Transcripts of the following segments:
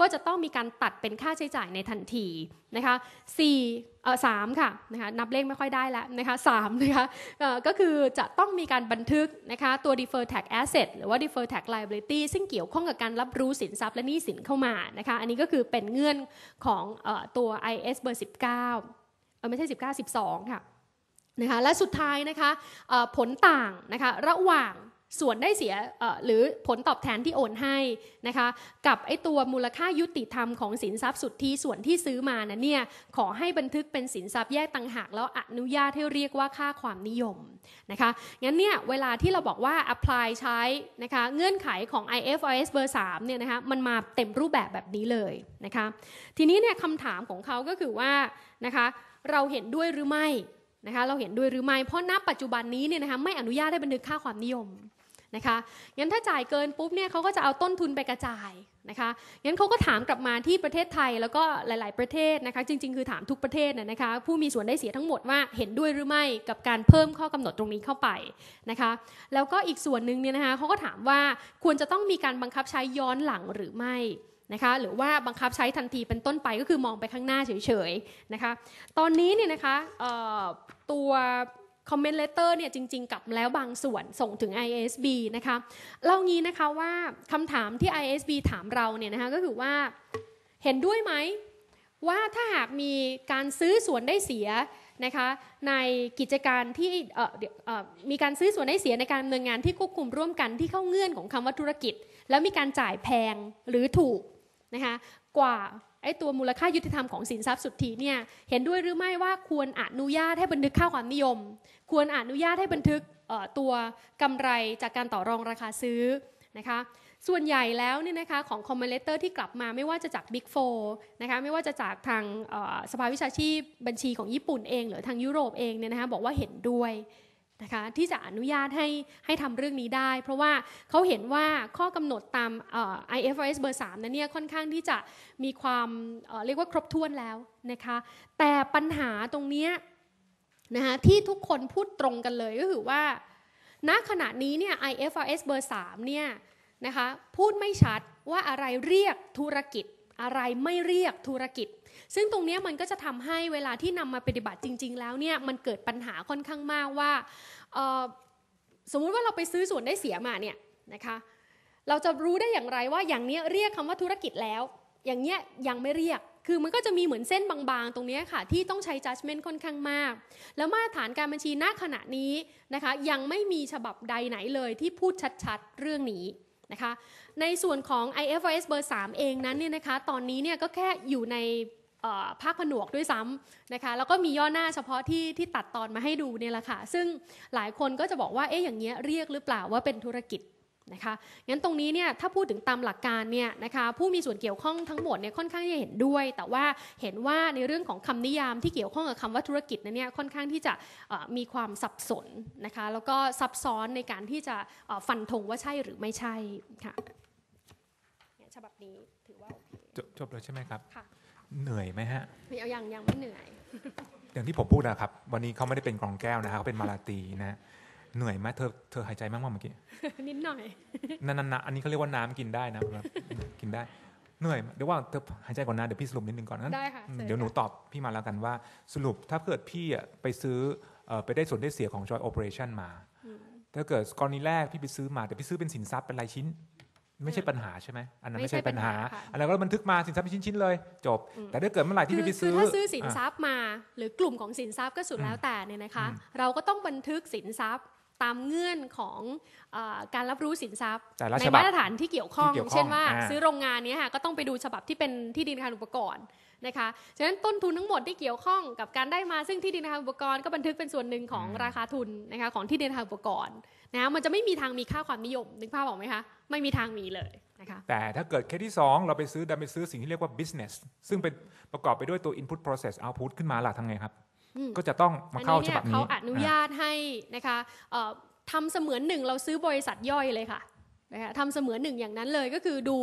ก็จะต้องมีการตัดเป็นค่าใช้จ่ายในทันทีนะคะสี่เอ่อสามค่ะนะคะนับเลขไม่ค่อยได้แล้วนะคะสามนะคะเอ่อก็คือจะต้องมีการบันทึกนะคะตัว deferred tax asset หรือว่า deferred tax liability ซึ่งเกี่ยวข้องกับการรับรู้สินทรัพย์และหนี้สินเข้ามานะคะอันนี้ก็คือเป็นเงื่อนของออตัว IS เบอร์19เออไม่ใช่ 19 12 ค่ะนะคะและสุดท้ายนะคะเอ่อผลต่างนะคะระหว่าง ส่วนได้เสียหรือผลตอบแทนที่โอนให้นะคะกับไอตัวมูลค่ายุติธรรมของสินทรัพย์สุทธิส่วนที่ซื้อมานะเนี่ยขอให้บันทึกเป็นสินทรัพย์แยกต่างหากแล้วอนุญาตให้เรียกว่าค่าความนิยมนะคะงั้นเนี่ยเวลาที่เราบอกว่า apply ใช้นะคะเงื่อนไขของ IFRS เบอร์3เนี่ยนะคะมันมาเต็มรูปแบบแบบนี้เลยนะคะทีนี้เนี่ยคำถามของเขาก็คือว่านะคะเราเห็นด้วยหรือไม่นะคะเราเห็นด้วยหรือไม่เพราะณปัจจุบันนี้เนี่ยนะคะไม่อนุญาตให้บันทึกค่าความนิยม นะคะงั้นถ้าจ่ายเกินปุ๊บเนี่ยเขาก็จะเอาต้นทุนไปกระจายนะคะงั้นเขาก็ถามกลับมาที่ประเทศไทยแล้วก็หลาย ๆประเทศนะคะจริง ๆ คือถามทุกประเทศนะนะคะผู้มีส่วนได้เสียทั้งหมดว่าเห็นด้วยหรือไม่กับการเพิ่มข้อกำหนดตรงนี้เข้าไปนะคะแล้วก็อีกส่วนหนึ่งเนี่ยนะคะเขาก็ถามว่าควรจะต้องมีการบังคับใช้ย้อนหลังหรือไม่นะคะหรือว่าบังคับใช้ทันทีเป็นต้นไปก็คือมองไปข้างหน้าเฉยๆนะคะตอนนี้เนี่ยนะคะตัว คอมเมนต์เลเตอร์เนี่ยจริง ๆ กลับแล้วบางส่วนส่งถึง ISB นะคะเล่างี้นะคะว่าคำถามที่ ISB ถามเราเนี่ยนะคะก็คือว่าเห็นด้วยไหมว่าถ้าหากมีการซื้อส่วนได้เสียนะคะในกิจการที่มีการซื้อส่วนได้เสียในการดำเนินงานที่ควบคุมร่วมกันที่เข้าเงื่อนของคำว่าธุรกิจ แล้วมีการจ่ายแพงหรือถูกนะคะกว่า ไอ้ตัวมูลค่ายุติธรรมของสินทรัพย์สุทธิเนี่ยเห็นด้วยหรือไม่ว่าควรอนุญาตให้บันทึกค่าความนิยม ควรอนุญาตให้บันทึกตัวกำไรจากการต่อรองราคาซื้อนะคะส่วนใหญ่แล้วเนี่ยนะคะของคอมเมนเตอร์ที่กลับมาไม่ว่าจะจาก Big 4นะคะไม่ว่าจะจากทางสภาวิชาชีพบัญชีของญี่ปุ่นเอง หรือทางยุโรปเองเนี่ยนะคะบอกว่าเห็นด้วย นะคะที่จะอนุญาตให้ให้ทำเรื่องนี้ได้ เพราะว่าเขาเห็นว่าข้อกำหนดตาม IFRS เบอร์ 3นั้นเนี่ยค่อนข้างที่จะมีความเเรียกว่าครบถ้วนแล้วนะคะแต่ปัญหาตรงนี้นะคะที่ทุกคนพูดตรงกันเลยก็คือว่า ณขณะนี้เนี่ย IFRS เบอร์ 3เนี่ยนะคะพูดไม่ชัดว่าอะไรเรียกธุรกิจ อะไรไม่เรียกธุรกิจ ซึ่งตรงนี้มันก็จะทำให้เวลาที่นำมาปฏิบัติจริง ๆ แล้วเนี่ยมันเกิดปัญหาค่อนข้างมากว่าสมมุติว่าเราไปซื้อส่วนได้เสียมาเนี่ยนะคะเราจะรู้ได้อย่างไรว่าอย่างนี้เรียกคำว่าธุรกิจแล้ว อย่างเนี้ยยังไม่เรียกคือมันก็จะมีเหมือนเส้นบางๆ ตรงนี้ค่ะ ที่ต้องใช้ judgment ค่อนข้างมาก แล้วมาตรฐานการบัญชีณขณะนี้นะคะ ยังไม่มีฉบับใดไหนเลยที่พูดชัดๆ เรื่องนี้ นะคะในส่วนของ IFRS เบอร์ 3 เองนั้นเนี่ยนะคะตอนนี้เนี่ยก็แค่อยู่ในภาคผนวกด้วยซ้ำนะคะแล้วก็มีย่อหน้าเฉพาะที่ที่ตัดตอนมาให้ดูเนี่ยแหละค่ะซึ่งหลายคนก็จะบอกว่าเอ๊ะอย่างเงี้ยเรียกหรือเปล่าว่าเป็นธุรกิจ นะคะงั้นตรงนี้เนี่ยถ้าพูดถึงตามหลักการเนี่ยนะคะผู้มีส่วนเกี่ยวข้องทั้งหมดเนี่ยค่อนข้างจะเห็นด้วย แต่ว่าเห็นว่าในเรื่องของคำนิยามที่เกี่ยวข้องกับคำว่าธุรกิจนั้นเนี่ยค่อนข้างที่จะเอ่อมีความสับสนนะคะแล้วก็ซับซ้อนในการที่จะเอ่อฟันธงว่าใช่หรือไม่ใช่ค่ะเนี่ยฉบับนี้ถือว่าโอเคจบจบแล้วใช่ไหมครับค่ะเหนื่อยไหมฮะไม่เอายังยังไม่เหนื่อย อย่างที่ผมพูดนะครับ วันนี้เขาไม่ได้เป็นกรองแก้วนะฮะเขาเป็นมาลาตีนะฮะ เหนื่อยไหมเธอเธอหายใจมากมั้งเมื่อกี้นิดหน่อยนั่นนั่นนะอันนี้เขาเรียกว่าน้ำกินได้นะครับกินได้เหนื่อยเดี๋ยวว่าเธอหายใจก่อนนะเดี๋ยวพี่สรุปนิดนึงก่อนนะได้ค่ะอืมชิญเดี๋ยวหนูค่ะตอบพี่มาแล้วกันว่าสรุปถ้าเกิดพี่อะไปซื้อเอ่อไปได้ส่วนได้เสียของ Joy Operation มา ถ้าเกิดกรณีแรกพี่ไปซื้อมาแต่พี่ซื้อเป็นสินทรัพย์เป็นรายชิ้น ไม่ใช่ปัญหาใช่ไหมอันนั้นไม่ใช่ปัญหาค่ะอันนั้นก็บันทึกมาสินทรัพย์เป็นชิ้นๆเลย จบอืมแต่ถ้าเกิดเมื่อไหร่ที่คือพี่ไปคืซื้ออถ้าซื้อสินอะทรัพย์มา หรือกลุ่มของสินทรัพย์ก็สุดอืมแล้วแต่เนี่ยนะคะอืมเราก็ต้องบันทึกสินทรัพย์ ตามเงื่อนของเออการรับรู้สินทรัพย์แต่ละในฉบับมาตรฐานที่เกี่ยวข้องที่เกี่ยวข้องเช่นว่าอ่าซื้อโรงงานเนี้ยค่ะก็ต้องไปดูฉบับที่เป็นที่ดินอาคารอุปกรณ์นะคะฉะนั้นต้นทุนทั้งหมดที่เกี่ยวข้องกับการได้มาซึ่งที่ดินอาคารอุปกรณ์ก็บันทึกเป็นส่วนหนึ่งของราคาทุนนะคะของที่ดินอาคารอุปกรณ์นะมันจะไม่มีทางมีค่าความนิยมนึกภาพออกไหมคะไม่มีทางมีเลยนะคะแต่ถ้าเกิดเคสที่ 2 เราไปซื้อดันไปซื้อสิ่งที่เรียกว่า business ซึ่งเป็นประกอบไปด้วยตัว input process output ขึ้นมาล่ะทำไงครับอืม ก็จะต้องมาเข้าอันฉนี้บับเนี่ยนี้เขาอนุญาตให้นะคะเอ่อทำเสมือนหนึ่งเราซื้อบริษัทย่อยเลยค่ะนะคะทำเสมือนหนึ่งอย่างนั้นเลยก็คือดู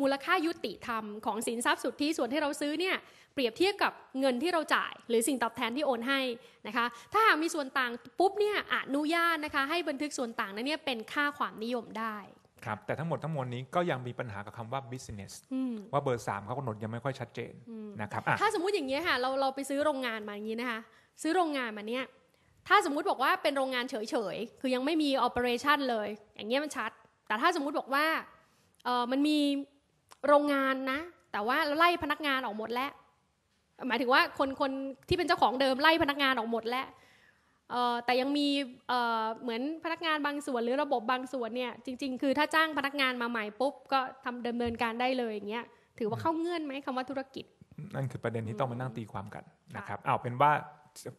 มูลค่ายุติธรรมของสินทรัพย์สุทธิส่วนที่เราซื้อเนี่ยเปรียบเทียบกับเงินที่เราจ่าย หรือสิ่งตอบแทนที่โอนให้นะคะถ้าหากมีส่วนต่างปุ๊บเนี่ยอนุญาตนะคะให้บันทึกส่วนต่างนั้นเนี่ยเป็นค่าความนิยมได้ ครับแต่ทั้งหมดทั้งมวลนี้ก็ยังมีปัญหากับคำว่า business อืมว่าเบอร์สามเขากำหนดยังไม่ค่อยชัดเจนนะครับอะถ้าสมมุติอย่างนี้ยค่ะเราเราไปซื้อโรงงานมาอย่างนี้นะคะซื้อโรงงานมาเนี่ยถ้าสมมุติบอกว่าเป็นโรงงานเฉยๆ คือยังไม่มี operation เลย อย่างเงี้ยมันชัด แต่ถ้าสมมุติบอกว่าเออมันมีโรงงานนะ แต่ว่าไล่พนักงานออกหมดแล้ว หมายถึงว่าคนคนที่เป็นเจ้าของเดิมไล่พนักงานออกหมดแล้วเอ่อ แต่ยังมีเอ่อเหมือนพนักงานบางส่วนหรือระบบบางส่วนเนี่ยจริง ๆ คือถ้าจ้างพนักงานมาใหม่ปุ๊บก็ทำดำเนินการได้เลยอย่างเงี้ยถือว่าเข้าเงื่อนไหมคำว่าธุรกิจ นั่นคือประเด็นที่ต้องมานั่งตีความกันนะครับเอาเป็นว่า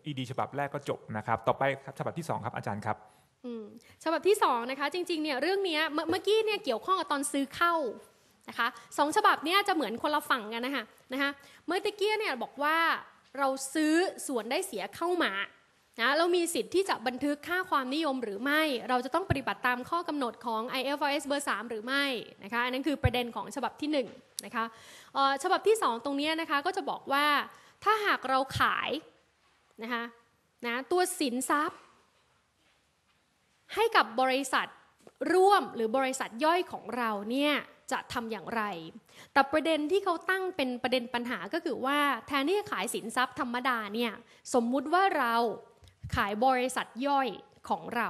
ED ฉบับแรกก็จบนะครับ ต่อไปครับฉบับที่ 2 ครับอาจารย์ครับอืมฉบับที่สองนะคะจริงๆเนี่ยเรื่องเนี้ยเมื่อเมื่อกี้เนี่ยเกี่ยวข้องกับตอนซื้อเข้านะคะสองฉบับเนี่ยจะเหมือนคนละฝั่งกันนะคะนะคะเมื่อตะกี้เนี่ยบอกว่าเราซื้อส่วนได้เสียเข้ามา นะเรามีสิทธิ์ที่จะบันทึกค่าความนิยมหรือไม่ เราจะต้องปฏิบัติตามข้อกำหนดของ IFRS เบอร์ 3 หรือไม่นะคะอันนั้นคือประเด็นของฉบับที่1นะคะฉบับที่ 2 ตรงเนี้ยนะคะก็จะบอกว่าถ้าหากเราขายนะคะนะตัวสินทรัพย์ ให้กับบริษัทร่วมหรือบริษัทย่อยของเราเนี่ยจะทำอย่างไร แต่ประเด็นที่เขาตั้งเป็นประเด็นปัญหาก็คือว่าแทนที่จะขายสินทรัพย์ธรรมดาเนี่ยสมมุติว่าเรา ขายบริษัทย่อยของเรา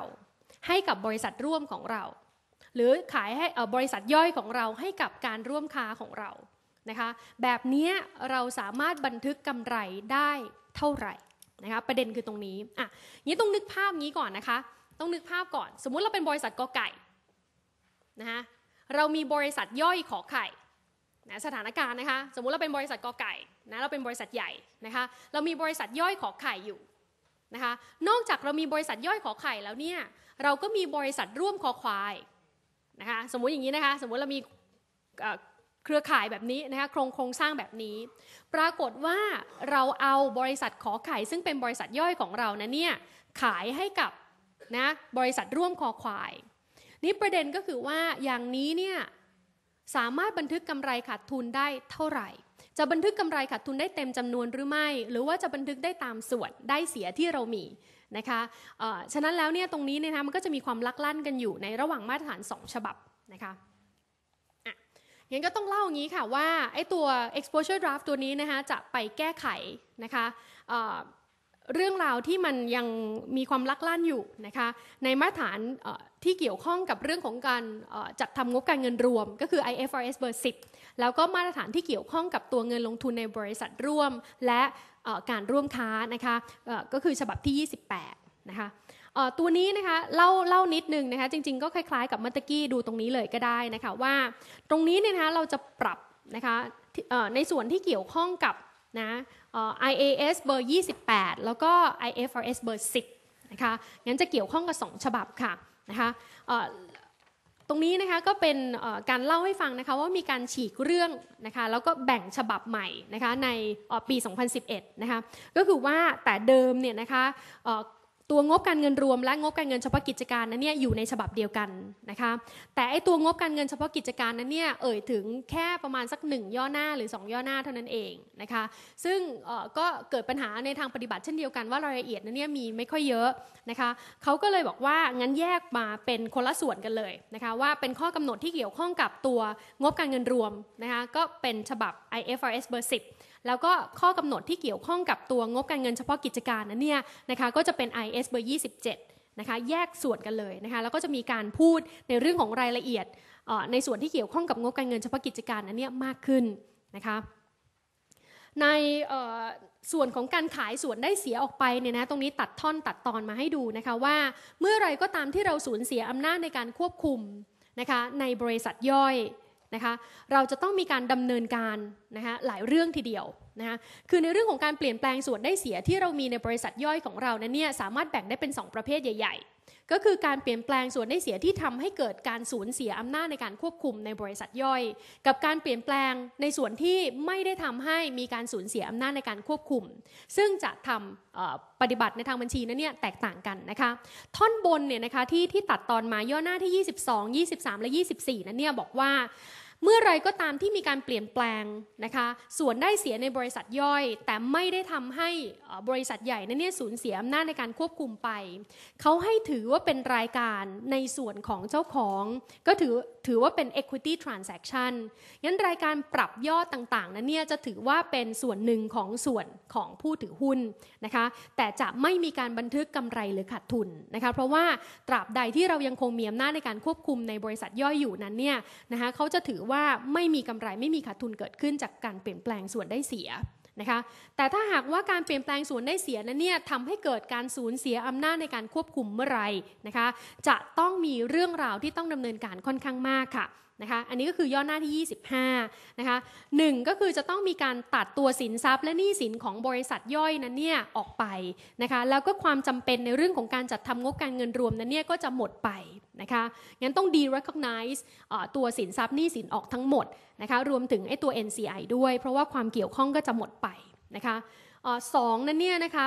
ให้กับบริษัทร่วมของเรา หรือขายให้บริษัทย่อยของเราให้กับการร่วมค้าของเรานะคะแบบนี้เราสามารถบันทึกกำไรได้เท่าไหร่นะคะประเด็นคือตรงนี้อะนี้ต้องนึกภาพนี้ก่อนนะคะ ต้องนึกภาพก่อน สมมุติเราเป็นบริษัทกอไก่นะคะเรามีบริษัทย่อยขอไข่นะสถานการณ์นะคะ สมมุติเราเป็นบริษัทกอไก่นะเราเป็นบริษัทใหญ่นะคะ เรามีบริษัทย่อยขอไข่อยู่ นะคะนอกจากเรามีบริษัทย่อยขอไข่แล้วเนี่ยเราก็มีบริษัทร่วมคอควายนะคะสมมุติอย่างนี้นะคะสมมุติเรามีเอ่อเครือข่ายแบบนี้นะคะโครงโครงสร้างแบบนี้ ปรากฏว่าเราเอาบริษัทขอไข่ซึ่งเป็นบริษัทย่อยของเรานะเนี่ยขายให้กับนะบริษัทร่วมคอควาย นี่ประเด็นก็คือว่าอย่างนี้เนี่ยสามารถบันทึกกำไรขาดทุนได้เท่าไหร่ จะบันทึกกำไรขาดทุนได้เต็มจำนวนหรือไม่ หรือว่าจะบันทึกได้ตามส่วนได้เสียที่เรามีนะคะเอ่อฉะนั้นแล้วเนี่ยตรงนี้เนยนะคะมันก็จะมีความลักลั่นกันอยู่ในระหว่างมาตรฐาน 2 ฉบับนะคะอะงั้นก็ต้องเล่าอย่างนี้ค่ะว่าไอ้ตัว exposure draft ตัวนี้นะคะจะไปแก้ไขนะคะ เรื่องราวที่มันยังมีความลักลั่นอยู่นะคะในมาตรฐานที่เกี่ยวข้องกับเรื่องของการจัดทำงบการเงินรวม ก็คือ IFRS เบอร์10 แล้วก็มาตรฐานที่เกี่ยวข้องกับตัวเงินลงทุนในบริษัทร่วม และการร่วมค้านะคะก็คือฉบับที่ 28 นะคะตัวนี้นะคะเล่าเล่านิดนึงนะคะจริงๆก็คล้ายๆกับเมื่อตกี้ดูตรงนี้เลยก็ได้นะคะว่าตรงนี้เนี่ยนะคะเราจะปรับนะคะในส่วนที่เกี่ยวข้องกับ นะ IAS เบอร์ 28 แล้วก็ IFRS เบอร์ 10 นะคะ งั้นจะเกี่ยวข้องกับ 2 ฉบับค่ะนะคะตรงนี้นะคะก็เป็นการเล่าให้ฟังนะคะว่ามีการฉีกเรื่องนะคะแล้วก็แบ่งฉบับใหม่นะคะในเอ่อปี 2011 นะคะก็คือว่าแต่เดิมเนี่ยนะคะ ตัวงบการเงินรวมและงบการเงินเฉพาะกิจการนั้นเนี่ยอยู่ในฉบับเดียวกันนะคะแต่ไอตัวงบการเงินเฉพาะกิจการนั้นเนี่ยเอ่ยถึงแค่ประมาณสักหนึ่งย่อหน้าหรือ 2 ย่อหน้าเท่านั้นเองนะคะซึ่งก็เกิดปัญหาในทางปฏิบัติเช่นเดียวกันว่ารายละเอียดนั้นเนี่ยมีไม่ค่อยเยอะนะคะเขาก็เลยบอกว่างั้นแยกมาเป็นคนละส่วนกันเลยนะคะว่าเป็นข้อกำหนดที่เกี่ยวข้องกับตัวงบการเงินรวมนะคะก็เป็นฉบับ IFRS เบอร์10 แล้วก็ข้อกำหนดที่เกี่ยวข้องกับตัวงบการเงินเฉพาะกิจการนั้นเนี่ยนะคะก็จะเป็น IS เบอร์ 27 นะคะแยกส่วนกันเลยนะคะแล้วก็จะมีการพูดในเรื่องของรายละเอียดในส่วนที่เกี่ยวข้องกับงบการเงินเฉพาะกิจการนั้นเนี่ยมากขึ้นนะคะในส่วนของการขายส่วนได้เสียออกไปเนี่ยนะตรงนี้ตัดท่อนตัดตอนมาให้ดูนะคะว่าเมื่อไรก็ตามที่เราสูญเสียอำนาจในการควบคุมนะคะในบริษัทย่อย นะคะเราจะต้องมีการดำเนินการนะคะหลายเรื่องทีเดียวนะคะคือในเรื่องของการเปลี่ยนแปลงส่วนได้เสียที่เรามีในบริษัทย่อยของเรานั้นเนี่ยสามารถแบ่งได้เป็น 2 ประเภทใหญ่ ๆ ก็คือการเปลี่ยนแปลงส่วนได้เสียที่ทำให้เกิดการสูญเสียอำนาจในการควบคุมในบริษัทย่อย กับการเปลี่ยนแปลงในส่วนที่ไม่ได้ทำให้มีการสูญเสียอำนาจในการควบคุม ซึ่งจะทำปฏิบัติในทางบัญชีนั้นเนี่ยแตกต่างกันนะคะท่อนบนเนี่ยนะคะที่ที่ตัดตอนมาย่อหน้าที่ 22 23 และ 24 นั้นเนี่ยบอกว่า เมื่อไรก็ตามที่มีการเปลี่ยนแปลงนะคะ ส่วนได้เสียในบริษัทย่อย แต่ไม่ได้ทำให้บริษัทใหญ่นั้นเนี่ยสูญเสียอำนาจในการควบคุมไป เขาให้ถือว่าเป็นรายการในส่วนของเจ้าของ ก็ถือถือว่าเป็น equity transaction งั้นรายการปรับยอดต่างๆนั้นเนี่ยจะถือว่าเป็นส่วนหนึ่งของส่วนของผู้ถือหุ้นนะคะ แต่จะไม่มีการบันทึกกำไรหรือขาดทุนนะคะ เพราะว่าตราบใดที่เรายังคงมีอำนาจในการควบคุมในบริษัทย่อยอยู่นั้นเนี่ยนะคะเขาจะถือว่าไม่มีกำไรไม่มีขาดทุนเกิดขึ้นจากการเปลี่ยนแปลงส่วนได้เสียนะคะแต่ถ้าหากว่าการเปลี่ยนแปลงส่วนได้เสียนั้นเนี่ยทำให้เกิดการสูญเสียอำนาจในการควบคุมเมื่อไรนะคะจะต้องมีเรื่องราวที่ต้องดำเนินการค่อนข้างมากค่ะ นะคะอันนี้ก็คือย่อหน้าที่ 25นะคะหนึ่งก็คือจะต้องมีการตัดตัวสินทรัพย์ และหนี้สินของบริษัทย่อยนั้นเนี่ยออกไปนะคะแล้วก็ความจำเป็นในเรื่องของการจัดทำงบการเงินรวมนั้นเนี่ยก็จะหมดไปนะคะงั้นต้อง de-recognize ตัวสินทรัพย์หนี้สินออกทั้งหมดนะคะรวมถึงไอ้ตัว NCI ด้วย เพราะว่าความเกี่ยวข้องก็จะหมดไปนะคะสองนั้นเนี่ยนะคะ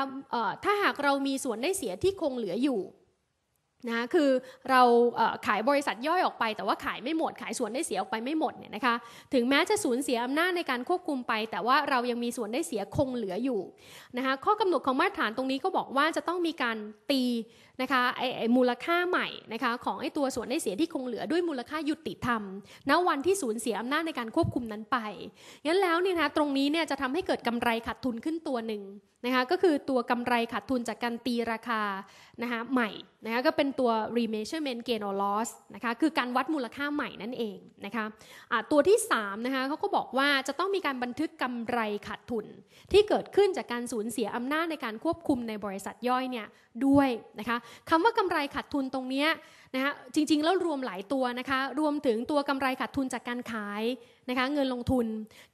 ถ้าหากเรามีส่วนได้เสียที่คงเหลืออยู่ นะคือเราขายบริษัทย่อยออกไป แต่ว่าขายไม่หมด ขายส่วนได้เสียออกไปไม่หมดเนี่ยนะคะถึงแม้จะสูญเสียอำนาจในการควบคุมไป แต่ว่าเรายังมีส่วนได้เสียคงเหลืออยู่นะคะข้อกำหนดของมาตรฐานตรงนี้ก็บอกว่าจะต้องมีการตีนะคะไอ้มูลค่าใหม่นะคะของไอ้ตัวส่วนได้เสียที่คงเหลือด้วยมูลค่ายุติธรรมณวันที่สูญเสียอำนาจในการควบคุมนั้นไปงั้นแล้วเนี่ยนะตรงนี้เนี่ยจะทำให้เกิดกำไรขาดทุนขึ้นตัวหนึ่งนะคะก็คือตัวกำไรขาดทุนจากการตีราคานะคะใหม่นะคะก็เป็นตัว remeasurement gain or loss นะคะคือการวัดมูลค่าใหม่นั่นเองนะคะะตัวที่3นะคะเขาก็บอกว่าจะต้องมีการบันทึกกำไรขาดทุน ที่เกิดขึ้นจากการสูญเสียอำนาจในการควบคุมในบริษัทย่อยเนี่ยด้วยนะคะคำว่ากำไรขาดทุนตรงนี้นะคะจริงๆแล้วรวมหลายตัวนะคะรวมถึงตัวกำไรขาดทุนจากการขายนะคะเงินลงทุน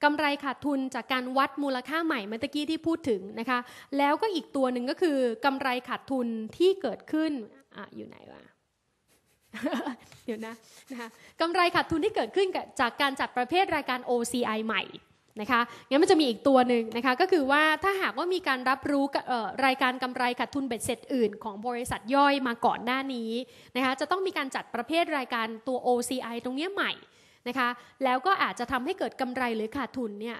กำไรขาดทุนจากการวัดมูลค่าใหม่เมื่อกี้ที่พูดถึงนะคะแล้วก็อีกตัวหนึ่งก็คือกำไรขาดทุนที่เกิดขึ้นออยู่ไหนวะเดี๋ยวนะนะคะกำไรขาดทุนที่เกิดขึ้นจากการจัดประเภทรายการ OCI ใหม่ นะคะงั้นมันจะมีอีกตัวหนึ่งนะคะก็คือว่าถ้าหากว่ามีการรับรู้รายการกำไรขาดทุนเบ็ดเสร็จอื่น ของบริษัทย่อยมาก่อนหน้านี้นะคะจะต้องมีการจัดประเภทรายการตัว OCI ตรงนี้ใหม่นะคะแล้วก็อาจจะทำให้เกิดกำไรหรือขาดทุนเนี่ย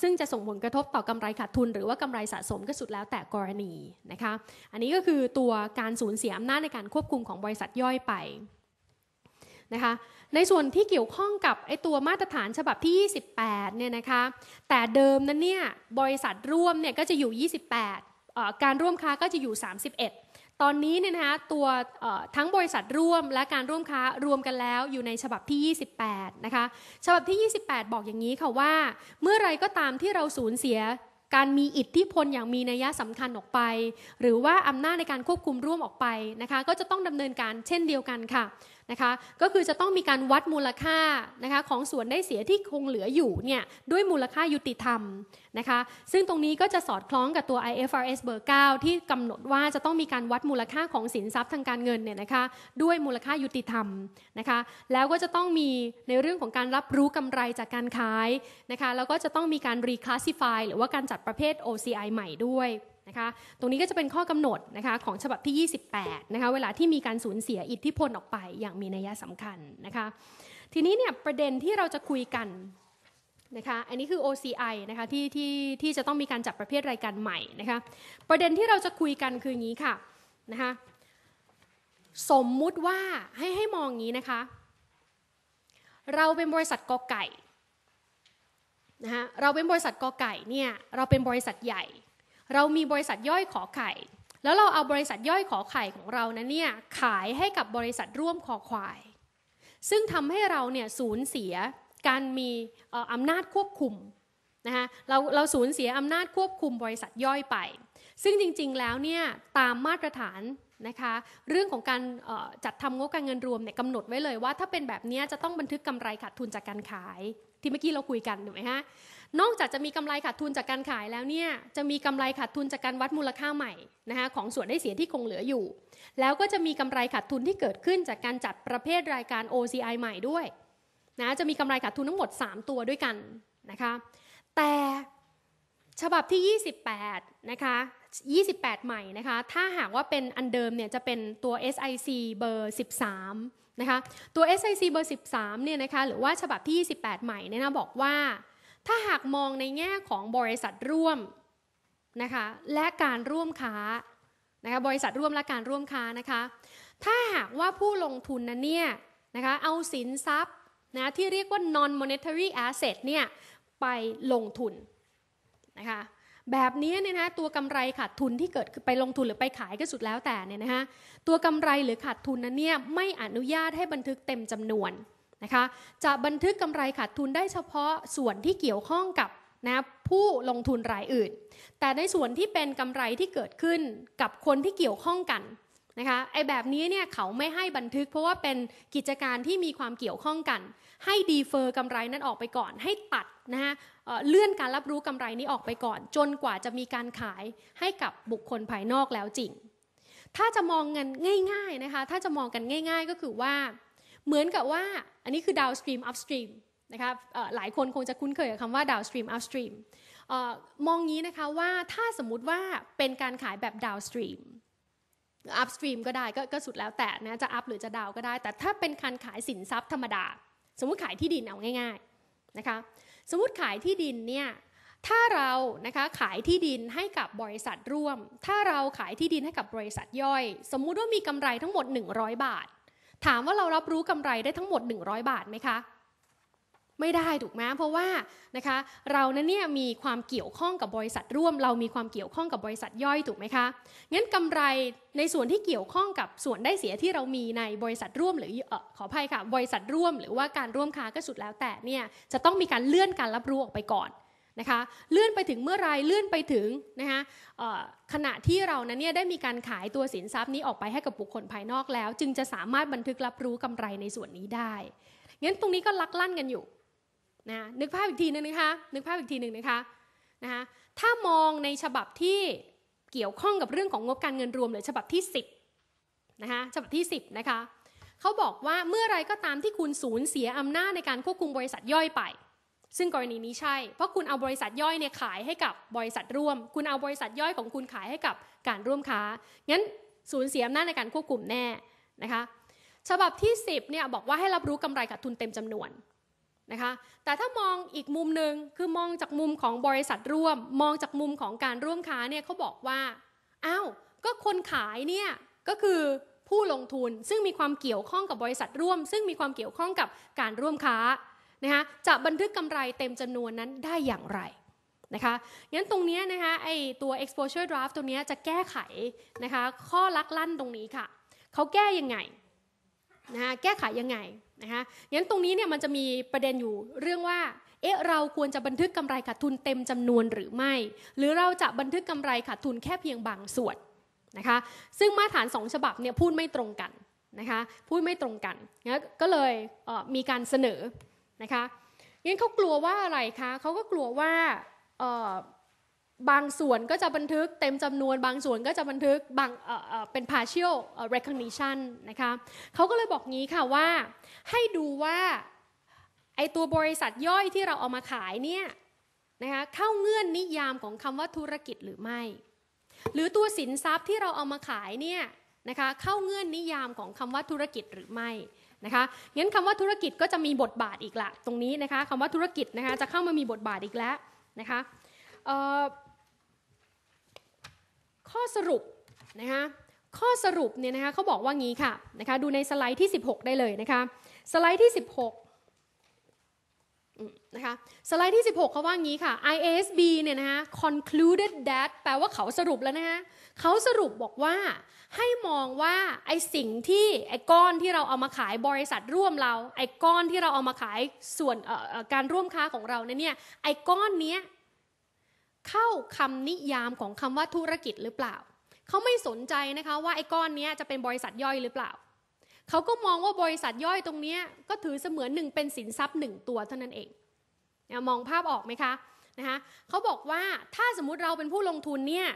ซึ่งจะส่งผลกระทบต่อกำไรขาดทุน หรือว่ากำไรสะสมก็สุดแล้วแต่กรณีนะคะอันนี้ก็คือตัวการสูญเสียอำนาจในการควบคุมของบริษัทย่อยไป นะคะในส่วนที่เกี่ยวข้องกับไอตัวมาตรฐานฉบับที่ 28เนี่ยนะคะแต่เดิมนั้นเนี่ยบริษัทร่วมเนี่ยก็จะอยู่ 28 การร่วมค้าก็จะอยู่ 31 ตอนนี้เนี่ยนะคะตัวทั้งบริษัทร่วมและการร่วมค้ารวมกันแล้วอยู่ในฉบับที่ 28นะคะฉบับที่ 28 บอกอย่างนี้ค่ะว่า เมื่อไรก็ตามที่เราสูญเสียการมีอิทธิพลอย่างมีนัยสำคัญออกไป หรือว่าอำนาจในการควบคุมร่วมออกไปนะคะ ก็จะต้องดำเนินการเช่นเดียวกันค่ะ นะคะก็คือจะต้องมีการวัดมูลค่านะคะของส่วนได้เสียที่คงเหลืออยู่เนี่ยด้วยมูลค่ายุติธรรมนะคะซึ่งตรงนี้ก็จะสอดคล้องกับตัว IFRS เบอร์9ที่กำหนดว่าจะต้องมีการวัดมูลค่าของสินทรัพย์ทางการเงินเนี่ยนะคะด้วยมูลค่ายุติธรรมนะคะแล้วก็จะต้องมีในเรื่องของการรับรู้กำไรจากการขายนะคะแล้วก็จะต้องมีการ reclassify หรือว่าการจัดประเภท OCI ใหม่ด้วย นะคะตรงนี้ก็จะเป็นข้อกำหนดนะคะของฉบับที่ 28นะคะเวลาที่มีการสูญเสียอิทธิพลออกไปอย่างมีนัยสำคัญนะคะทีนี้เนี่ยประเด็นที่เราจะคุยกันนะคะอันนี้คือ OCI นะคะที่ที่ที่จะต้องมีการจัดประเภทรายการใหม่นะคะประเด็นที่เราจะคุยกันคืออย่างนี้ค่ะนะคะสมมุติว่าให้ให้มองอย่างนี้นะคะ เราเป็นบริษัทกอไก่นะคะเราเป็นบริษัทกอไก่เนี่ยเราเป็นบริษัทใหญ่ เรามีบริษัทย่อยขอไข่ แล้วเราเอาบริษัทย่อยขอไข่ของเรานั้นเนี่ยขายให้กับบริษัทร่วมขอควาย ซึ่งทำให้เราเนี่ยสูญเสียการมีอำนาจควบคุมนะคะเราเราสูญเสียอำนาจควบคุมบริษัทย่อยไป ซึ่งจริงๆแล้วเนี่ยตามมาตรฐานนะคะเรื่องของการจัดทำงบการเงินรวมเนี่ยกำหนดไว้เลยว่าถ้าเป็นแบบนี้จะต้องบันทึกกำไรขาดทุนจากการขาย ที่เมื่อกี้เราคุยกันถูกไหมฮะ นอกจากจะมีกำไรขาดทุนจากการขายแล้วเนี่ยจะมีกำไรขาดทุนจากการวัดมูลค่าใหม่นะคะของส่วนได้เสียที่คงเหลืออยู่ แล้วก็จะมีกำไรขาดทุนที่เกิดขึ้นจากการจัดประเภทรายการ OCI ใหม่ด้วยนะจะมีกำไรขาดทุนทั้งหมด 3 ตัวด้วยกันนะคะแต่ฉบับที่ 28 นะคะ 28 ใหม่นะคะ ถ้าหากว่าเป็นอันเดิมเนี่ยจะเป็นตัว SIC เบอร์ 13 นะคะ ตัว SIC เบอร์ 13 เนี่ยนะคะ หรือว่าฉบับที่ 28 ใหม่เนี่ยนะบอกว่า ถ้าหากมองในแง่ของบริษัทร่วมนะคะและการร่วมค้านะคะบริษัทร่วมและการร่วมค้านะคะ ถ้าหากว่าผู้ลงทุนนั้นเนี่ยนะคะเอาสินทรัพย์นะที่เรียกว่า non monetary asset เนี่ยไปลงทุนนะคะแบบนี้เนี่ยนะตัวกำไรขาดทุนที่เกิดไปลงทุนหรือไปขายก็สุดแล้วแต่เนี่ยนะคะตัวกำไรหรือขาดทุนนั้นเนี่ยไม่อนุญาตให้บันทึกเต็มจำนวน นะคะ จะบันทึกกำไรขาดทุนได้เฉพาะส่วนที่เกี่ยวข้องกับนะผู้ลงทุนรายอื่น แต่ในส่วนที่เป็นกำไรที่เกิดขึ้นกับคนที่เกี่ยวข้องกันนะคะไอแบบนี้เนี่ยเขาไม่ให้บันทึกเพราะว่าเป็นกิจการที่มีความเกี่ยวข้องกัน ให้ดีเฟอร์กำไรนั้นออกไปก่อน ให้ตัดนะฮะเลื่อนการรับรู้กำไรนี้ออกไปก่อน จนกว่าจะมีการขายให้กับบุคคลภายนอกแล้วจริง ถ้าจะมองกันง่ายๆนะคะถ้าจะมองกันง่าย ๆ ก็คือว่า เหมือนกับว่าอันนี้คือ downstream upstream นะคะหลายคนคงจะคุ้นเคยกับคำว่า downstream upstream มองงี้นะคะว่าถ้าสมมุติว่าเป็นการขายแบบ downstream upstream ก็ได้ก็สุดแล้วแต่นะจะ up หรือจะ down ก็ได้ แต่ถ้าเป็นการขายสินทรัพย์ธรรมดา สมมุติขายที่ดินเอาง่ายๆนะคะสมมุติขายที่ดินเนี่ยถ้าเรานะคะขายที่ดินให้กับบริษัทร่วม ถ้าเราขายที่ดินให้กับบริษัทย่อย สมมุติว่ามีกำไรทั้งหมด 100 บาท ถามว่าเรารับรู้กำไรได้ทั้งหมด 100 บาทไหมคะไม่ได้ถูกไหมเพราะว่านะคะเรานั้นเนี่ยมีความเกี่ยวข้องกับบริษัทร่วม เรามีความเกี่ยวข้องกับบริษัทย่อยถูกไหมคะงั้นกำไรในส่วนที่เกี่ยวข้องกับส่วนได้เสียที่เรามีในบริษัทร่วมหรืออขออภัยค่ะบริษัทร่วม หรือว่าการร่วมค้าก็สุดแล้วแต่เนี่ยจะต้องมีการเลื่อนการรับรู้ออกไปก่อน นะคะเลื่อนไปถึงเมื่อไรเลื่อนไปถึงนะคะขณะที่เรานั้นเนี่ยได้มีการขายตัวสินทรัพย์นี้ออกไปให้กับบุคคลภายนอกแล้ว จึงจะสามารถบันทึกรับรู้กำไรในส่วนนี้ได้งั้นตรงนี้ก็ลักลั่นกันอยู่นะนึกภาพอีกทีนึงนะคะนึกภาพอีกทีหนึ่งนะคะนะคะถ้ามองในฉบับที่เกี่ยวข้องกับเรื่องของงบการเงินรวมหรือฉบับที่ 10นะคะฉบับที่ 10นะคะเขาบอกว่าเมื่อไรก็ตามที่คุณสูญเสียอำนาจในการควบคุมบริษัทย่อยไป ซึ่งกรณีนี้ใช่ เพราะคุณเอาบริษัทย่อยเนี่ยขายให้กับบริษัทร่วม คุณเอาบริษัทย่อยของคุณขายให้กับการร่วมค้า งั้นสูญเสียอำนาจในการควบคุมแน่นะคะ ฉบับที่ 10เนี่ยบอกว่าให้รับรู้กำไรกับทุนเต็มจำนวนนะคะ แต่ถ้ามองอีกมุมหนึ่งคือมองจากมุมของบริษัทร่วม มองจากมุมของการร่วมค้าเนี่ยเขาบอกว่า อ้าว ก็คนขายเนี่ยก็คือผู้ลงทุนซึ่งมีความเกี่ยวข้องกับบริษัทร่วม ซึ่งมีความเกี่ยวข้องกับการร่วมค้า นะคะจะบันทึกกำไรเต็มจำนวนนั้นได้อย่างไรนะคะงั้นตรงนี้นะคะไอตัว exposure draft ตัวนี้จะแก้ไขนะคะข้อลักลั่นตรงนี้ค่ะเขาแก้ยังไงนะคะแก้ไขยังไงนะคะงั้นตรงนี้เนี่ยมันจะมีประเด็นอยู่เรื่องว่าเอ๊ะเราควรจะบันทึกกำไรขาดทุนเต็มจำนวนหรือไม่ หรือเราจะบันทึกกำไรขาดทุนแค่เพียงบางส่วนนะคะซึ่งมาตรฐานสองฉบับเนี่ยพูดไม่ตรงกันนะคะพูดไม่ตรงกันนะก็เลยมีการเสนอ นะคะงั้นเขากลัวว่าอะไรคะเขาก็กลัวว่าบางส่วนก็จะบันทึกเต็มจำนวนบางส่วนก็จะบันทึกบางเป็น partial recognition นะคะเขาก็เลยบอกงี้ค่ะว่าให้ดูว่าไอตัวบริษัทย่อยที่เราเอามาขายเนี่ยนะคะเข้าเงื่อนนิยามของคำว่าธุรกิจหรือไม่ หรือตัวสินทรัพย์ที่เราเอามาขายเนี่ยนะคะเข้าเงื่อนนิยามของคำว่าธุรกิจหรือไม่ นะคะงั้นคำว่าธุรกิจก็จะมีบทบาทอีกละตรงนี้นะคะคำว่าธุรกิจนะคะจะเข้ามามีบทบาทอีกแล้วนะคะข้อสรุปนะคะข้อสรุปเนี่ยนะคะเขาบอกว่างี้ค่ะนะคะดูในสไลด์ที่ 16 ได้เลยนะคะสไลด์ที่ 16 นะคะสไลด์ที่ 16เขาว่างี้ค่ะ IASB เนี่ยนะคะ concluded that แปลว่าเขาสรุปแล้วนะคะเขาสรุปบอกว่าให้มองว่าไอสิ่งที่ไอก้อนที่เราเอามาขายบริษัทร่วมเรา ไอก้อนที่เราเอามาขายส่วนการร่วมค้าของเราเนี่ยไอก้อนเนี้ยเข้าคำนิยามของคำว่าธุรกิจหรือเปล่า เขาไม่สนใจนะคะว่าไอ้ก้อนนี้จะเป็นบริษัทย่อยหรือเปล่า เขาก็มองว่าบริษัทย่อยตรงนี้ก็ถือเสมือนหนึ่งเป็นสินทรัพย์หนึ่งตัวเท่านั้นเองมองภาพออกไหมคะนะคะเขาบอกว่าถ้าสมมุติเราเป็นผู้ลงทุนเนี่ย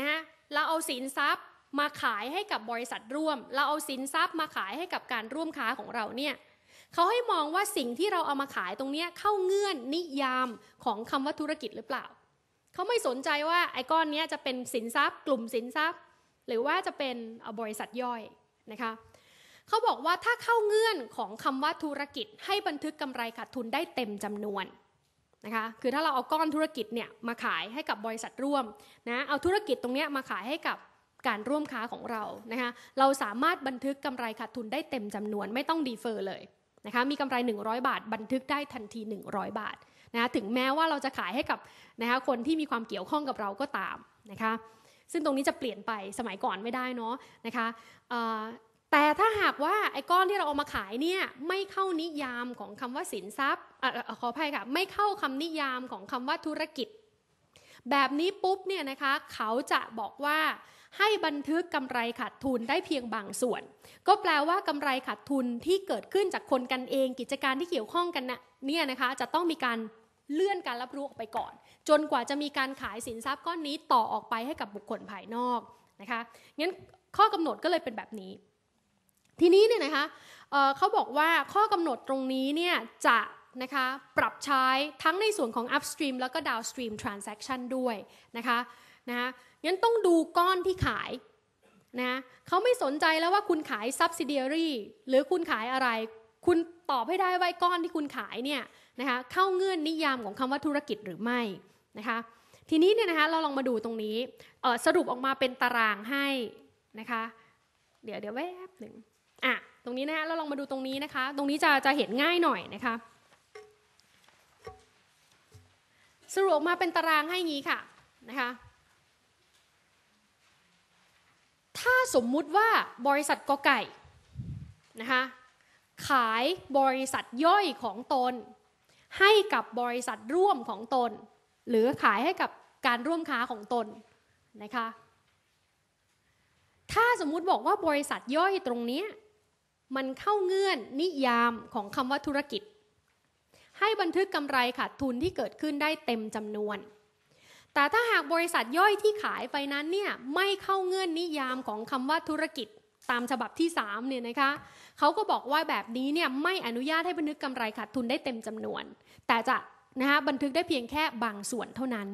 นะเราเอาสินทรัพย์มาขายให้กับบริษัทร่วม เราเอาสินทรัพย์มาขายให้กับการร่วมค้าของเราเนี่ยเขาให้มองว่าสิ่งที่เราเอามาขายตรงนี้เข้าเงื่อนนิยามของคำว่าธุรกิจหรือเปล่า เขาไม่สนใจว่าไอ้ก้อนนี้จะเป็นสินทรัพย์ กลุ่มสินทรัพย์ หรือว่าจะเป็นบริษัทย่อยนะคะ เขาบอกว่าถ้าเข้าเงื่อนของคำว่าธุรกิจให้บันทึกกำไรขาดทุนได้เต็มจำนวนนะคะคือถ้าเราเอาก้อนธุรกิจเนี่ยมาขายให้กับบริษัทร่วมนะเอาธุรกิจตรงเนี้ยมาขายให้กับการร่วมค้าของเรานะคะเราสามารถบันทึกกำไรขาดทุนได้เต็มจำนวนไม่ต้องดีเฟอร์เลยนะคะมีกำไร 100 บาท บันทึกได้ทันที 100 บาทนะะถึงแม้ว่าเราจะขายให้กับนะคะคนที่มีความเกี่ยวข้องกับเราก็ตามนะคะซึ่งตรงนี้จะเปลี่ยนไปสมัยก่อนไม่ได้เนาะนะคะ แต่ถ้าหากว่าไอ้ก้อนที่เราเอามาขายเนี่ยไม่เข้านิยามของคำว่าสินทรัพย์อขออภัยค่ะไม่เข้าคำนิยามของคำว่าธุรกิจ แบบนี้ปุ๊บเนี่ยนะคะเขาจะบอกว่าให้บันทึกกำไรขาดทุนได้เพียงบางส่วน ก็แปลว่ากำไรขาดทุนที่เกิดขึ้นจากคนกันเองกิจการที่เกี่ยวข้องกันนะเนี่ยนะคะจะต้องมีการเลื่อนการรับรู้ออกไปก่อน จนกว่าจะมีการขายสินทรัพย์ก้อนนี้ต่อออกไปให้กับบุคคลภายนอกนะคะงั้นข้อกำหนดก็เลยเป็นแบบนี้ ทีนี้เนี่ยนะคะเเขาบอกว่าข้อกำหนดตรงนี้เนี่ยจะนะคะปรับใช้ทั้งในส่วนของ upstream แล้วก็ downstream transaction ด้วยนะคะนะะงั้นต้องดูก้อนที่ขายนะเขาไม่สนใจแล้วว่าคุณขาย subsidiary หรือคุณขายอะไร คุณตอบให้ได้ว่าก้อนที่คุณขายเนี่ยนะคะเข้าเงื่อนนิยามของคำว่าธุรกิจหรือไม่นะคะทีนี้เนี่ยนะคะเราลองมาดูตรงนี้สรุปออกมาเป็นตารางให้นะคะเดี๋ยวเดี๋ยวแวบหนึ่ง อะตรงนี้นะคะเราลองมาดูตรงนี้นะคะ ตรงนี้จะจะเห็นง่ายหน่อยนะคะสรุปออกมาเป็นตารางให้งี้ค่ะนะคะ ถ้าสมมุติว่าบริษัทกอไก่นะคะขายบริษัทย่อยของตน ให้กับบริษัทร่วมของตน หรือขายให้กับการร่วมค้าของตนนะคะ ถ้าสมมุติบอกว่าบริษัทย่อยตรงนี้ มันเข้าเงื่อนนิยามของคำว่าธุรกิจ ให้บันทึกกำไรขาดทุนที่เกิดขึ้นได้เต็มจำนวน แต่ถ้าหากบริษัทย่อยที่ขายไปนั้นเนี่ยไม่เข้าเงื่อนนิยามของคำว่าธุรกิจตามฉบับที่3เนี่ยนะคะเขาก็บอกว่าแบบนี้เนี่ยไม่อนุญาตให้บันทึกกำไรขาดทุนได้เต็มจำนวน แต่จะนะคะบันทึกได้เพียงแค่บางส่วนเท่านั้น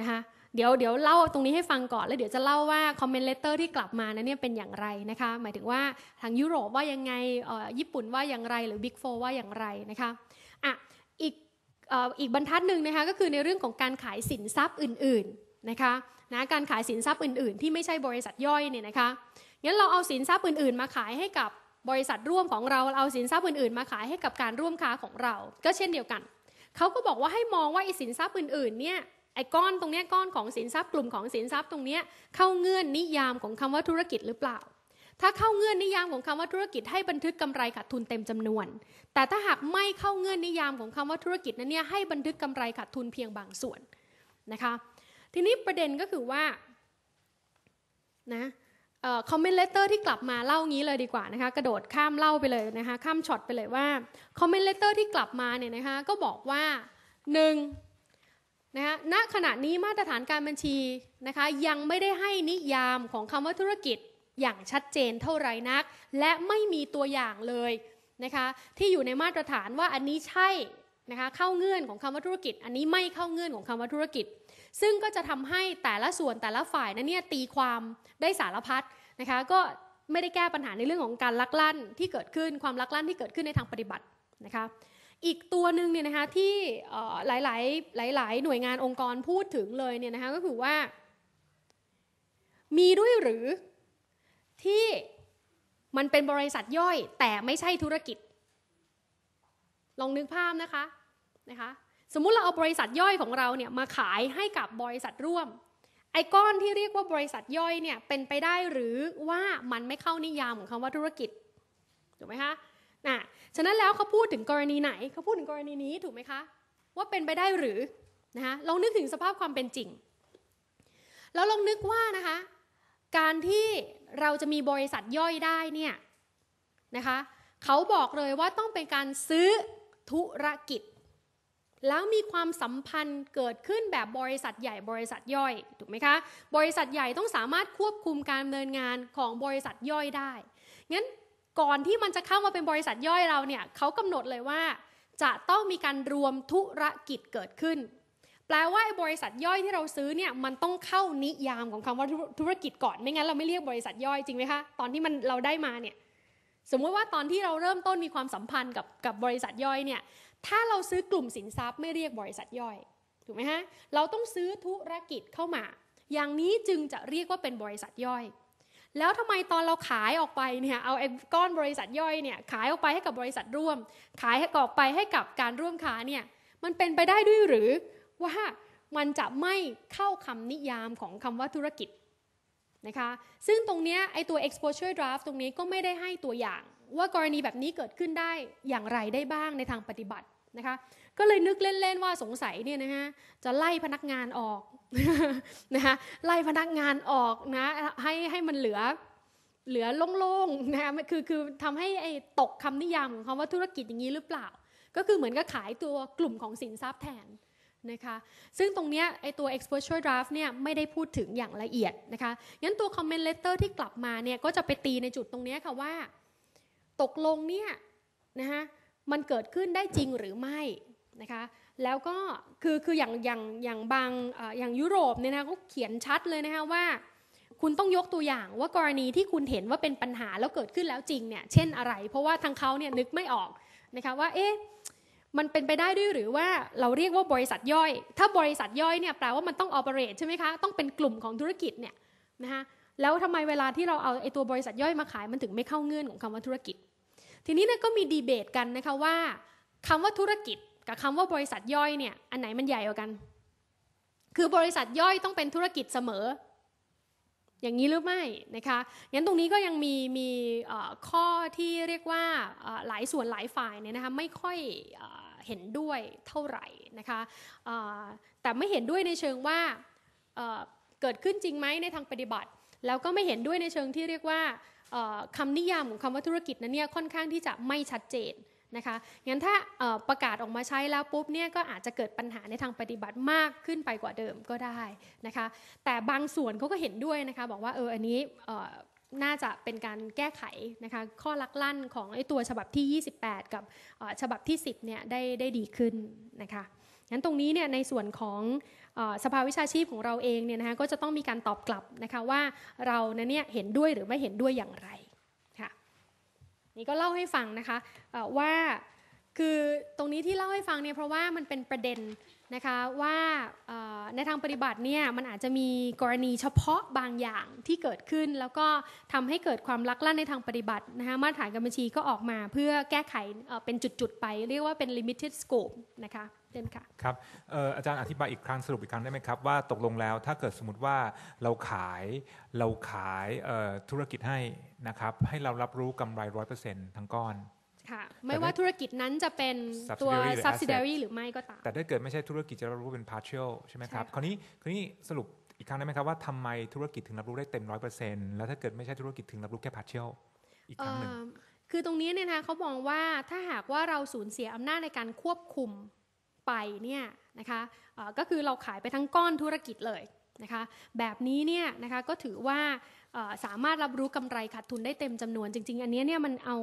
นะคะ เดี๋ยวเดี๋ยวเล่าตรงนี้ให้ฟังก่อนแล้วเดี๋ยวจะเล่าว่าคอมเมนต์เลเตอร์ที่กลับมานั้นเนี่ยเป็นอย่างไรนะคะหมายถึงว่าทางยุโรปว่ายังไงญี่ปุ่นว่าอย่างไรหรือบิ๊กโฟว่าอย่างไรนะคะอะอีกอีกบรรทัดหนึ่งนะคะก็คือในเรื่องของการขายสินทรัพย์อื่นๆนะคะนะการขายสินทรัพย์อื่นๆ ที่ไม่ใช่บริษัทย่อยเนี่ยนะคะงั้นเราเอาสินทรัพย์อื่นๆ มาขายให้กับบริษัทร่วมของเราเอาสินทรัพย์อื่นๆ มาขายให้กับการร่วมค้าของเรา ก็เช่นเดียวกันเขาก็บอกว่าให้มองว่าไอ้สินทรัพย์อื่นๆเนี่ย ไอ้ก้อนตรงนี้ก้อนของสินทรัพย์กลุ่มของสินทรัพย์ตรงนี้เข้าเงื่อนนิยามของคำว่าธุรกิจหรือเปล่า ถ้าเข้าเงื่อนนิยามของคำว่าธุรกิจให้บันทึกกำไรขาดทุนเต็มจำนวน แต่ถ้าหากไม่เข้าเงื่อนนิยามของคำว่าธุรกิจนั้นเนี่ยให้บันทึกกำไรขาดทุนเพียงบางส่วนนะคะ ทีนี้ประเด็นก็คือว่านะคอมเมนต์เลเตอร์ที่กลับมาเล่างี้เลยดีกว่านะคะกระโดดข้ามเล่าไปเลยนะคะข้ามช็อตไปเลยว่าคอมเมนต์เลเตอร์ที่กลับมาเนี่ยนะคะก็บอกว่าห นะคะณขณะนี้มาตรฐานการบัญชีนะคะยังไม่ได้ให้นิยามของคำว่าธุรกิจอย่างชัดเจนเท่าไรนัก และไม่มีตัวอย่างเลยนะคะที่อยู่ในมาตรฐานว่าอันนี้ใช่นะคะเข้าเงื่อนของคำว่าธุรกิจ อันนี้ไม่เข้าเงื่อนของคำว่าธุรกิจ ซึ่งก็จะทำให้แต่ละส่วนแต่ละฝ่ายนั้นเนี่ยตีความได้สารพัดนะคะก็ไม่ได้แก้ปัญหาในเรื่องของการลักลั่นที่เกิดขึ้นความลักลั่นที่เกิดขึ้นในทางปฏิบัตินะคะ อีกตัวหนึ่งเนี่ยนะคะที่หลายๆหลาย ๆ หน่วยงานองค์กรพูดถึงเลยเนี่ยนะคะก็คือว่า มีด้วยหรือที่มันเป็นบริษัทย่อยแต่ไม่ใช่ธุรกิจ ลองนึกภาพนะคะนะคะสมมุติเราเอาบริษัทย่อยของเราเนี่ยมาขายให้กับบริษัทร่วม ไอ้ก้อนที่เรียกว่าบริษัทย่อยเนี่ยเป็นไปได้หรือว่ามันไม่เข้านิยามของคำว่าธุรกิจถูกไหมคะ น่ะฉะนั้นแล้วเขาพูดถึงกรณีไหนเขาพูดถึงกรณีนี้ถูกไหมคะ ว่าเป็นไปได้หรือนะคะลองนึกถึงสภาพความเป็นจริง แล้วลองนึกว่านะคะการที่เราจะมีบริษัทย่อยได้เนี่ยนะคะเขาบอกเลยว่าต้องเป็นการซื้อธุรกิจ แล้วมีความสัมพันธ์เกิดขึ้นแบบบริษัทใหญ่บริษัทย่อยถูกไหมคะบริษัทใหญ่ต้องสามารถควบคุมการดำเนินงานของบริษัทย่อยได้งั้น ก่อนที่มันจะเข้ามาเป็นบริษัทย่อยเราเนี่ยเขากำหนดเลยว่า จะต้องมีการรวมธุรกิจเกิดขึ้น แปลว่าบริษัทย่อยที่เราซื้อเนี่ยมันต้องเข้านิยามของคำว่าธุรกิจก่อนไม่งั้นเราไม่เรียกบริษัทย่อยจริงไหมคะตอนที่มันเราได้มาเนี่ยสมมุติว่าตอนที่เราเริ่มต้นมีความสัมพันธ์กับกับบริษัทย่อยเนี่ยถ้าเราซื้อกลุ่มสินทรัพย์ไม่เรียกบริษัทย่อยถูกไหมฮะเราต้องซื้อธุรกิจเข้ามา อย่างนี้จึงจะเรียกว่าเป็นบริษัทย่อย แล้วทำไมตอนเราขายออกไปเนี่ยเอาไอ้ก้อนบริษัทย่อยเนี่ยขายออกไปให้กับบริษัทร่วม ขายออกไปให้กับการร่วมค้าเนี่ยมันเป็นไปได้ด้วยหรือว่ามันจะไม่เข้าคำนิยามของคำว่าธุรกิจนะคะซึ่งตรงเนี้ยไอตัว exposure draft ตรงนี้ก็ไม่ได้ให้ตัวอย่าง ว่ากรณีแบบนี้เกิดขึ้นได้อย่างไรได้บ้างในทางปฏิบัตินะคะ ก็เลยนึกเล่นๆว่าสงสัยเนี่ยนะฮะจะไล่พนักงานออกนะคะไล่พนักงานออกนะให้ให้มันเหลือเหลือโล่งๆนะคะคือคือทำให้ไอ้ตกคำนิยามของคำว่าธุรกิจอย่างนี้หรือเปล่า ก็คือเหมือนกับขายตัวกลุ่มของสินทรัพย์แทนนะคะซึ่งตรงเนี้ยไอตัว exposure draft เนี่ยไม่ได้พูดถึงอย่างละเอียดนะคะงั้นตัว comment letter ที่กลับมาเนี่ยก็จะไปตีในจุดตรงเนี้ยค่ะว่า ตกลงเนี่ยนะคะมันเกิดขึ้นได้จริงหรือไม่ นะคะแล้วก็คือคืออย่างอย่างอย่างบางอย่างยุโรปเนี่ยนะเขาเขียนชัดเลยนะคะว่า คุณต้องยกตัวอย่างว่ากรณีที่คุณเห็นว่าเป็นปัญหาแล้วเกิดขึ้นแล้วจริงเนี่ยเช่นอะไร เพราะว่าทางเขาเนี่ยนึกไม่ออกนะคะว่าเอ๊ะมันเป็นไปได้ด้วยหรือว่าเราเรียกว่าบริษัทย่อย ถ้าบริษัทย่อยเนี่ยแปลว่ามันต้อง operate ใช่ไหมคะต้องเป็นกลุ่มของธุรกิจเนี่ยนะคะแล้วทำไมเวลาที่เราเอาไอ้ตัวบริษัทย่อยมาขายมันถึงไม่เข้าเงื่อนของคำว่าธุรกิจ ทีนี้เนี่ยก็มีดีเบตกันนะคะว่าคำว่าธุรกิจ กับคำว่าบริษัทย่อยเนี่ยอันไหนมันใหญ่กว่ากัน คือบริษัทย่อยต้องเป็นธุรกิจเสมอ อย่างนี้หรือไม่นะคะงั้นตรงนี้ก็ยังมีมีข้อที่เรียกว่าหลายส่วนหลายฝ่ายเนี่ยนะคะไม่ค่อยเห็นด้วยเท่าไหร่นะคะแต่ไม่เห็นด้วยในเชิงว่าเกิดขึ้นจริงไหมในทางปฏิบัติ แล้วก็ไม่เห็นด้วยในเชิงที่เรียกว่าคำนิยามของคำว่าธุรกิจนั้นเนี่ยค่อนข้างที่จะไม่ชัดเจน นะคะงั้นถ้าประกาศออกมาใช้แล้วปุ๊บเนี่ยก็อาจจะเกิดปัญหาในทางปฏิบัติมากขึ้นไปกว่าเดิมก็ได้นะคะแต่บางส่วนเขาก็เห็นด้วยนะคะบอกว่าเอออันนี้น่าจะเป็นการแก้ไขนะคะข้อลักลั่นของไอ้ตัวฉบับที่ 28 กับฉบับที่ 10เนี่ยได้ได้ดีขึ้นนะคะงั้นตรงนี้เนี่ยในส่วนของอสภาวิชาชีพของเราเองเนี่ยนะคะก็จะต้องมีการตอบกลับนะคะว่าเรานเนี่ยเห็นด้วยหรือไม่เห็นด้วยอย่างไร นี่ก็เล่าให้ฟังนะคะว่าคือตรงนี้ที่เล่าให้ฟังเนี่ยเพราะว่ามันเป็นประเด็นนะคะว่าในทางปฏิบัติเนี่ยมันอาจจะมีกรณีเฉพาะบางอย่างที่เกิดขึ้น แล้วก็ทำให้เกิดความลักลั่นในทางปฏิบัตินะคะมาตรฐานการบัญชีก็ออกมาเพื่อแก้ไขเป็นจุดๆไป เรียกว่าเป็น limited scope นะคะ เช่นค่ะครับเอ่ออาจารย์อธิบายอีกครั้งสรุปอีกครั้งได้ไหมครับว่าตกลงแล้วถ้าเกิดสมมติว่าเราขายเราขายเอ่อธุรกิจให้นะครับให้เรารับรู้กำไรร้อยเปอร์เซ็นต์ทั้งก้อนค่ะไม่ว่าธุรกิจนั้นจะเป็นตัว Subsidiary หรือ subsidiary หรือไม่ก็ตามแต่ถ้าเกิดไม่ใช่ธุรกิจจะรับรู้เป็น partial ใช่ไหมครับใช่ค่ะคราวนี้คราวนี้สรุปอีกครั้งได้ไหมครับว่าทำไมธุรกิจถึงรับรู้ได้เต็มร้อยเปอร์เซ็นต์แล้วถ้าเกิดไม่ใช่ธุรกิจถึงรับรู้แค่ partial อีกครั้งหนึ่งเอ่อคือตรงนี้เนี่ยนะเขามองว่าถ้าหากว่าเราสูญเสียอำนาจในการควบคุม ไปเนี่ยนะคะก็คือเราขายไปทั้งก้อนธุรกิจเลยนะคะแบบนี้เนี่ยนะคะก็ถือว่าสามารถรับรู้กำไรขาดทุนได้เต็มจำนวนจริง ๆ อันเนี้ยเนี่ยมันเอา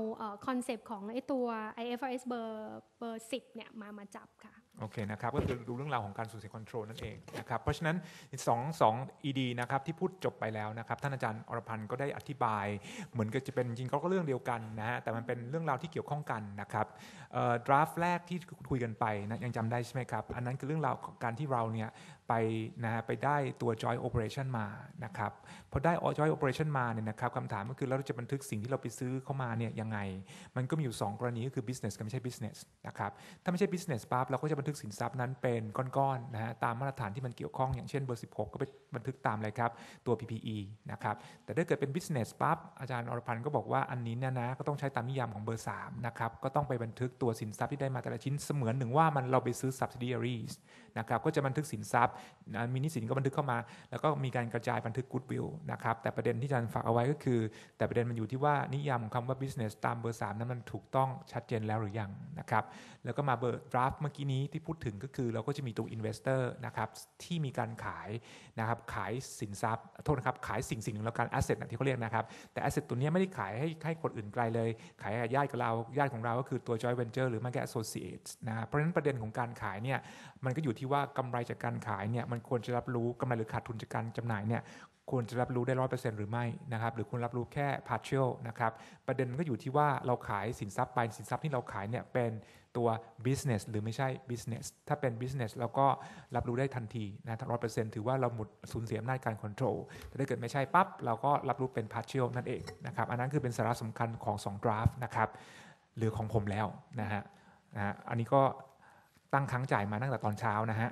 คอนเซปต์ของไอ้ตัว IFRS เบอร์เบอร์10เนี่ยมามาจับค่ะโอเคนะครับก็คือดูเรื่องราวของการสูญเสียคอนโทรลนั่นเองนะครับเพราะฉะนั้นสองสอง ED นะครับที่พูดจบไปแล้วนะครับท่านอาจารย์อรพันธ์ก็ได้อธิบาย เหมือนกับจะเป็นจริงก็เรื่องเดียวกันนะฮะแต่มันเป็นเรื่องราวที่เกี่ยวข้องกันนะครับ ดราฟแรกที่คุยกันไปนะยังจำได้ใช่ไหมครับ อันนั้นคือเรื่องราวของการที่เราเนี่ยไปนะฮะไปได้ตัว joint operation มานะครับพอได้ joint operation มาเนี่ยนะครับคำถามก็คือแล้วเราจะบันทึกสิ่งที่เราไปซื้อเข้ามาเนี่ยยังไง มันก็มีอยู่ 2 กรณีก็คือ business กับไม่ใช่ business นะครับถ้าไม่ใช่ business ปั๊บเราก็จะบันทึกสินทรัพย์นั้นเป็นก้อนๆนะฮะตามมาตรฐานที่มันเกี่ยวข้องอย่างเช่นเบอร์ 16 ก็ไปบันทึกตามอะไรครับตัว PPE นะครับแต่ถ้าเกิดเป็น business ปั๊บอาจารย์อรพันธ์ก็บอกว่าอันนี้เนี่ยนะก็ต้องใช้ตามนิยามของเบอร์3นะครับก็ต้องไปบันทึกตัวสินทรัพย์ที่ได้มาแต่ละชิ้นเสมือนหนึ่งว่ามันเราไปซื้อ subsidiaries นะครับก็จะบันทึกสินทรัพย์มีนี้สินก็บันทึกเข้ามา แล้วก็มีการกระจายบันทึก goodwill นะครับแต่ประเด็นที่อาจารย์ฝากเอาไว้ก็คือ แต่ประเด็นมันอยู่ที่ว่านิยามของคำว่า business ตามเบอร์3นั้นมันถูกต้องชัดเจนแล้วหรือยังนะครับแล้วก็มาเบอร์ draft เมื่อกี้นี้ที่พูดถึงก็คือเราก็จะมีตัว investor นะครับที่มีการขายนะครับขายสินทรัพย์โทษนะครับขายสิ่งสิ่งหนึ่งแล้วกัน asset นะที่เขาเรียกนะครับแต่ asset ตัวเนี้ยไม่ได้ขายให้ให้คนอื่นไกลเลย ขายให้ญาติกับเราญาติของเราก็คือตัว joint venture หรือไม่ก็ associate นะเพราะฉะนั้นประเด็นของการขายเนี่ย มันก็อยู่ที่ว่ากำไรจากการขายเนี่ยมันควรจะรับรู้กำไรหรือขาดทุนจากการจำหน่ายเนี่ยควรจะรับรู้ได้ร้อยเปอร์เซ็นต์หรือไม่นะครับหรือควรรับรู้แค่ partial นะครับประเด็นมันก็อยู่ที่ว่าเราขายสินทรัพย์ไปสินทรัพย์ที่เราขายเนี่ยเป็นตัว business หรือไม่ใช่ business ถ้าเป็น business เราก็รับรู้ได้ทันทีนะร้อยเปอร์เซ็นต์ถือว่าเราหมดสูญเสียอำนาจการ control แต่ถ้าเกิดไม่ใช่ปั๊บเราก็รับรู้เป็น partial นั่นเองนะครับอันนั้นคือเป็นสาระสำคัญของ 2 draft นะครับหรือของผมแล้วนะฮะนะฮะอันนี้ก็ ตั้งครั้งจ่ายมาตั้งแต่ตอนเช้านะฮะ